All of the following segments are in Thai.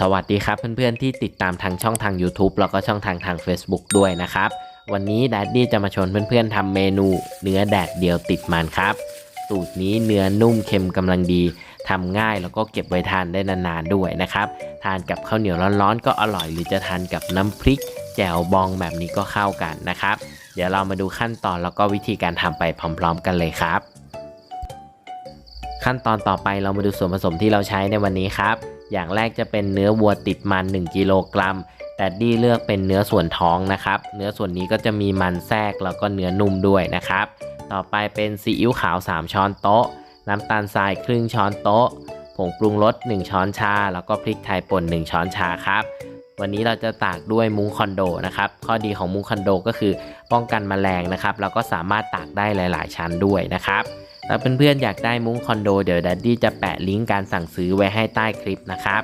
สวัสดีครับเพื่อนๆที่ติดตามทางช่องทาง YouTube แล้วก็ช่องทางทาง Facebook ด้วยนะครับ วันนี้ดัดดี้จะมาชวนเพื่อนๆทำเมนูเนื้อแดดเดียวติดมันครับ สูตรนี้เนื้อนุ่มเค็มกำลังดีทำง่ายแล้วก็เก็บไว้ทานได้นานๆด้วยนะครับ ทานกับข้าวเหนียวร้อนๆก็อร่อย หรือจะทานกับน้ำพริก แจ่วบองแบบนี้ก็เข้ากันนะครับ เดี๋ยวเรามาดูขั้นตอนแล้วก็วิธีการทำไปพร้อม ๆ กันเลยครับ ขั้นตอนต่อไปเรามาดูส่วนผสมที่เราใช้ในวันนี้ครับ อย่างแรกจะเป็นเนื้อวัวติดมัน 1กิโลกรัม แต่ดี้เลือกเป็นเนื้อส่วนท้องนะครับ เนื้อส่วนนี้ก็จะมีมันแทรกแล้วก็เนื้อนุ่มด้วยนะครับ ต่อไปเป็นซีอิ๊วขาว 3 ช้อนโต๊ะ น้ำตาลทรายครึ่งช้อนโต๊ะ ผงปรุงรส 1 ช้อนชา แล้วก็พริกไทยป่น 1 ช้อนชาครับ วันนี้เราจะตากด้วยมุ้งคอนโดนะครับ ข้อดีของมุ้งคอนโดก็คือป้องกันแมลงนะครับ แล้วก็สามารถตากได้หลาย ๆ ชั้นด้วยนะครับ ถ้าเพื่อนๆอยากได้มุ้งคอนโดเดี๋ยวดัดดี้จะแปะลิงก์การสั่งซื้อไว้ให้ใต้คลิปนะครับ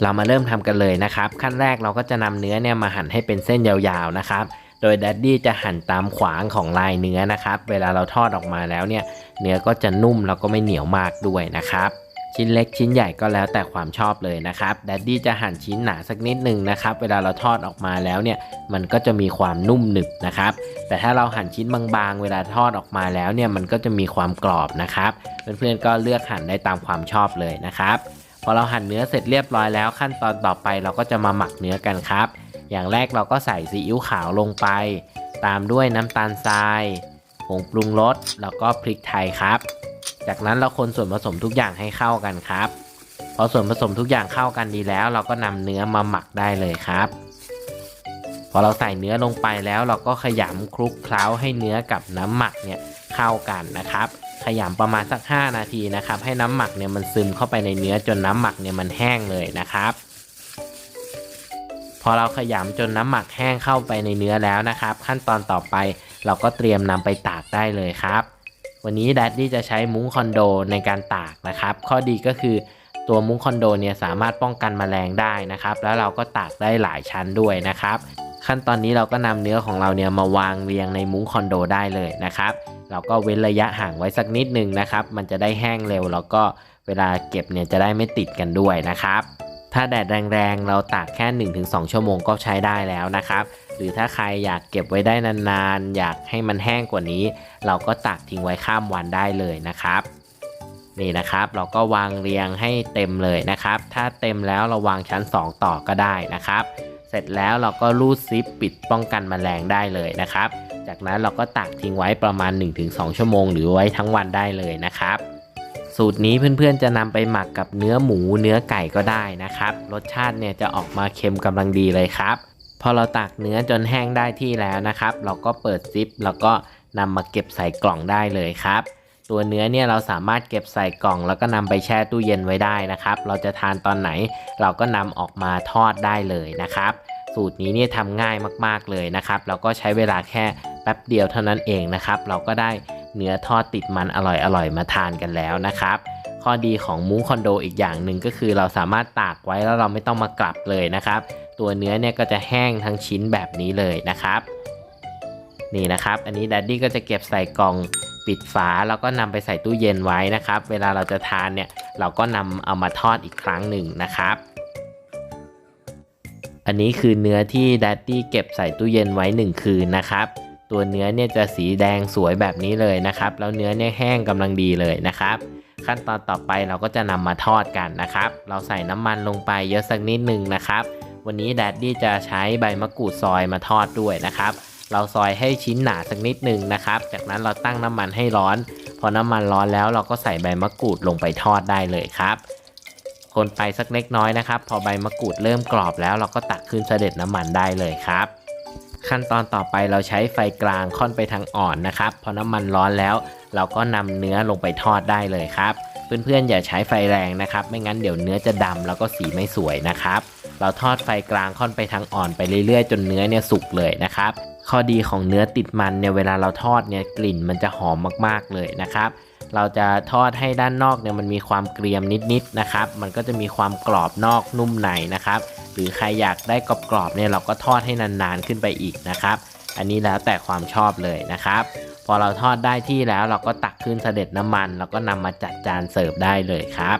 เรามาเริ่มทำกันเลยนะครับ ขั้นแรกเราก็จะนำเนื้อเนี่ยมาหั่นให้เป็นเส้นยาวๆนะครับ โดยดัดดี้จะหั่นตามขวางของลายเนื้อนะครับ เวลาเราทอดออกมาแล้วเนี่ย เนื้อก็จะนุ่มแล้วก็ไม่เหนียวมากด้วยนะครับ ชิ้นเล็กชิ้นใหญ่ก็แล้วแต่ความชอบเลยนะครับดัดดี้จะหั่นชิ้นหนาสักนิดหนึ่งนะครับเวลาเราทอดออกมาแล้วเนี่ยมันก็จะมีความนุ่มหนึบนะครับแต่ถ้าเราหั่นชิ้นบางๆ เวลาทอดออกมาแล้วเนี่ยมันก็จะมีความกรอบนะครับเพื่อนๆก็เลือกหั่นได้ตามความชอบเลยนะครับพอเราหั่นเนื้อเสร็จเรียบร้อยแล้ว ขั้นตอนต่อไปเราก็จะมาหมักเนื้อกันครับ อย่างแรกเราก็ใส่ซีอิ๊วขาวลงไป ตามด้วยน้ำตาลทรายผงปรุงรสแล้วก็พริกไทยครับ จากนั้นเราคนส่วนผสมทุกอย่างให้เข้ากันครับ พอส่วนผสมทุกอย่างเข้ากันดีแล้ว เราก็นำเนื้อมาหมักได้เลยครับ พอเราใส่เนื้อลงไปแล้ว เราก็ขยำคลุกเคล้าให้เนื้อกับน้ำหมักเนี่ยเข้ากันนะครับ ขยำประมาณสัก 5 นาทีนะครับ ให้น้ำหมักเนี่ยมันซึมเข้าไปในเนื้อจนน้ำหมักเนี่ยมันแห้งเลยนะครับพอเราขยำจนน้ำหมักแห้งเข้าไปในเนื้อแล้วนะครับ ขั้นตอนต่อไปเราก็เตรียมนำไปตากได้เลยครับ วันนี้ดัดดี้จะใช้มุ้งคอนโดในการตากนะครับ ข้อดีก็คือตัวมุ้งคอนโดเนี่ยสามารถป้องกันแมลงได้นะครับ แล้วเราก็ตากได้หลายชั้นด้วยนะครับ ขั้นตอนนี้เราก็นำเนื้อของเราเนี่ยมาวางเรียงในมุ้งคอนโดได้เลยนะครับ เราก็เว้นระยะห่างไว้สักนิดนึงนะครับ มันจะได้แห้งเร็วแล้วก็เวลาเก็บเนี่ยจะได้ไม่ติดกันด้วยนะครับ ถ้าแดดแรงๆเราตากแค่ 1-2 ชั่วโมงก็ใช้ได้แล้วนะครับ หรือถ้าใครอยากเก็บไว้ได้นานๆ อยากให้มันแห้งกว่านี้ เราก็ตากทิ้งไว้ข้ามวันได้เลยนะครับ นี่นะครับเราก็วางเรียงให้เต็มเลยนะครับ ถ้าเต็มแล้วเราวางชั้น 2 ต่อก็ได้นะครับ เสร็จแล้วเราก็รูดซิปปิดป้องกันแมลงได้เลยนะครับ จากนั้นเราก็ตากทิ้งไว้ประมาณ 1-2 ชั่วโมง หรือไว้ทั้งวันได้เลยนะครับสูตรนี้เพื่อนๆจะนำไปหมักกับเนื้อหมูเนื้อไก่ก็ได้นะครับ รสชาติเนี่ยจะออกมาเค็มกำลังดีเลยครับ พอเราตากเนื้อจนแห้งได้ที่แล้วนะครับ เราก็เปิดซิปแล้วก็นำมาเก็บใส่กล่องได้เลยครับ ตัวเนื้อเนี่ยเราสามารถเก็บใส่กล่อง แล้วก็นำไปแช่ตู้เย็นไว้ได้นะครับ เราจะทานตอนไหน เราก็นำออกมาทอดได้เลยนะครับ สูตรนี้เนี่ยทำง่ายมากๆเลยนะครับ เราก็ใช้เวลาแค่แป๊บเดียวเท่านั้นเองนะครับ เราก็ได้เนื้อทอดติดมันอร่อยๆมาทานกันแล้วนะครับ ข้อดีของมุ้งคอนโดอีกอย่างหนึ่งก็คือเราสามารถตากไว้แล้วเราไม่ต้องมากลับเลยนะครับ ตัวเนื้อเนี่ยก็จะแห้งทั้งชิ้นแบบนี้เลยนะครับ นี่นะครับ อันนี้ดัดดี้ก็จะเก็บใส่กล่องปิดฝาแล้วก็นำไปใส่ตู้เย็นไว้นะครับ เวลาเราจะทานเนี่ยเราก็นำเอามาทอดอีกครั้งหนึ่งนะครับ อันนี้คือเนื้อที่ดัดดี้เก็บใส่ตู้เย็นไว้ 1 คืนนะครับ ตัวเนื้อเนี่ยจะสีแดงสวยแบบนี้เลยนะครับ แล้วเนื้อเนี่ยแห้งกำลังดีเลยนะครับ ขั้นตอนต่อไปเราก็จะนำมาทอดกันนะครับ เราใส่น้ำมันลงไปเยอะสักนิดหนึ่งนะครับ วันนี้แดดดี้จะใช้ใบมะกรูดซอยมาทอดด้วยนะครับ เราซอยให้ชิ้นหนาสักนิดหนึ่งนะครับ จากนั้นเราตั้งน้ำมันให้ร้อน พอน้ำมันร้อนแล้วเราก็ใส่ใบมะกรูดลงไปทอดได้เลยครับ คนไปสักเล็กน้อยนะครับ พอใบมะกรูดเริ่มกรอบแล้วเราก็ตักขึ้นเสด็จน้ำมันได้เลยครับ ขั้นตอนต่อไปเราใช้ไฟกลางค่อนไปทางอ่อนนะครับพอน้ำมันร้อนแล้ว เราก็นำเนื้อลงไปทอดได้เลยครับเพื่อนๆอย่าใช้ไฟแรงนะครับ ไม่งั้นเดี๋ยวเนื้อจะดำแล้วก็สีไม่สวยนะครับ เราทอดไฟกลางค่อนไปทางอ่อนไปเรื่อยๆ จนเนื้อเนี่ยสุกเลยนะครับ ข้อดีของเนื้อติดมันเนี่ยเวลาเราทอดเนี่ยกลิ่นมันจะหอมมากๆเลยนะครับ เราจะทอดให้ด้านนอกเนี่ยมันมีความเกรียมนิดๆนะครับ มันก็จะมีความกรอบนอกนุ่มในนะครับ หรือใครอยากได้กรอบๆเนี่ยเราก็ทอดให้นานๆขึ้นไปอีกนะครับ อันนี้แล้วแต่ความชอบเลยนะครับ พอเราทอดได้ที่แล้วเราก็ตักขึ้นเสด็จน้ำมัน แล้วก็นำมาจัดจานเสิร์ฟได้เลยครับ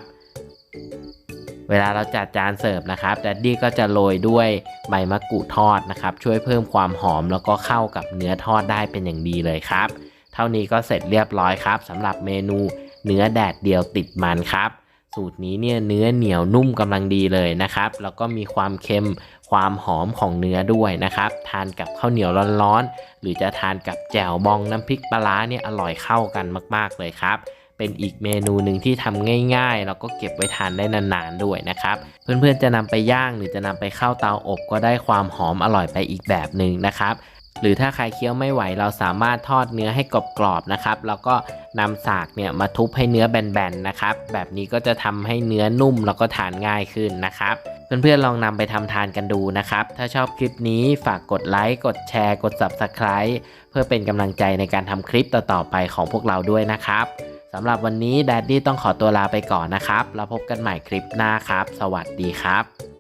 เเวลาเราจัดจานเสิร์ฟนะครับแดดดี้ก็จะโรยด้วยใบมะกรูดทอดนะครับ ช่วยเพิ่มความหอมแล้วก็เข้ากับเนื้อทอดได้เป็นอย่างดีเลยครับ เท่านี้ก็เสร็จเรียบร้อยครับสำหรับเมนูเนื้อแดดเดียวติดมันครับ สูตรนี้เนี่ยเนื้อเหนียวนุ่มกำลังดีเลยนะครับ แล้วก็มีความเค็มความหอมของเนื้อด้วยนะครับ ทานกับข้าวเหนียวร้อนๆหรือจะทานกับแจ่วบองน้ำพริกปลาร้าเนี่ยอร่อยเข้ากันมาก ๆเลยครับเป็นอีกเมนูหนึ่งที่ทำง่ายๆ แล้วก็เก็บไว้ทานได้นานๆด้วยนะครับ เพื่อนๆจะนำไปย่างหรือจะนำไปเข้าเตาอบก็ได้ความหอมอร่อยไปอีกแบบหนึ่งนะครับ หรือถ้าใครเคี้ยวไม่ไหวเราสามารถทอดเนื้อให้กรอบๆนะครับ แล้วก็นำสากเนี่ยมาทุบให้เนื้อแบนๆนะครับ แบบนี้ก็จะทำให้เนื้อนุ่มแล้วก็ทานง่ายขึ้นนะครับเพื่อนๆลองนำไปทำทานกันดูนะครับ ถ้าชอบคลิปนี้ฝากกดไลค์ กดแชร์ กด Subscribe เพื่อเป็นกำลังใจในการทำคลิปต่อๆไปของพวกเราด้วยนะครับสำหรับวันนี้แดดดี้ต้องขอตัวลาไปก่อนนะครับ แล้วพบกันใหม่คลิปหน้าครับ สวัสดีครับ